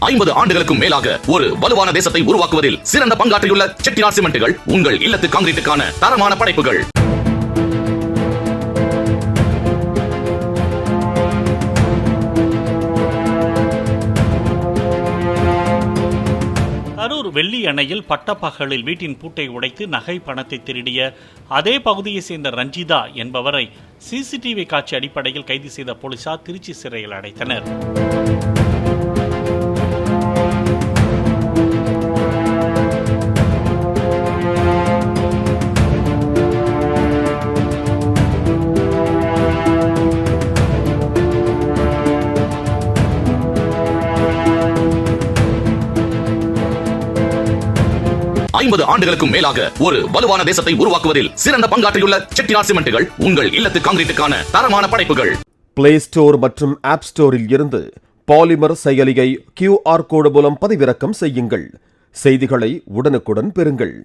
ஐம்பது ஆண்டுகளுக்கும் மேலாக ஒரு வலுவான தேசத்தை உருவாக்குவதில் சிறந்த பங்காற்றியுள்ள செட்டிநாட் சிமெண்ட்டுகள் உங்கள் இல்லத்து காங்கிரீட்டுக்கான தரமான படைப்புகள். கரூர் வெள்ளி அணையில் பட்டப்பகலில் வீட்டின் பூட்டை உடைத்து நகை பணத்தை திருடிய அதே பகுதியைச் சேர்ந்த ரஞ்சிதா என்பவரை சிசிடிவி காட்சி அடிப்படையில் கைது செய்த போலீசார் திருச்சி சிறையில் அடைத்தனர். ஐம்பது ஆண்டுகளுக்கும் மேலாக ஒரு வலுவான தேசத்தை உருவாக்குவதில் சிறந்த பங்காற்றியுள்ள செட்டிநாட் சிமெண்ட்டுகள் உங்கள் இல்லத்து காங்கிரீட்டுக்கான தரமான படைப்புகள். பிளே ஸ்டோர் மற்றும் ஆப் ஸ்டோரில் இருந்து பாலிமர் செயலியை கியூஆர் கோடு மூலம் பதிவிறக்கம் செய்யுங்கள். செய்திகளை உடனுக்குடன் பெறுங்கள்.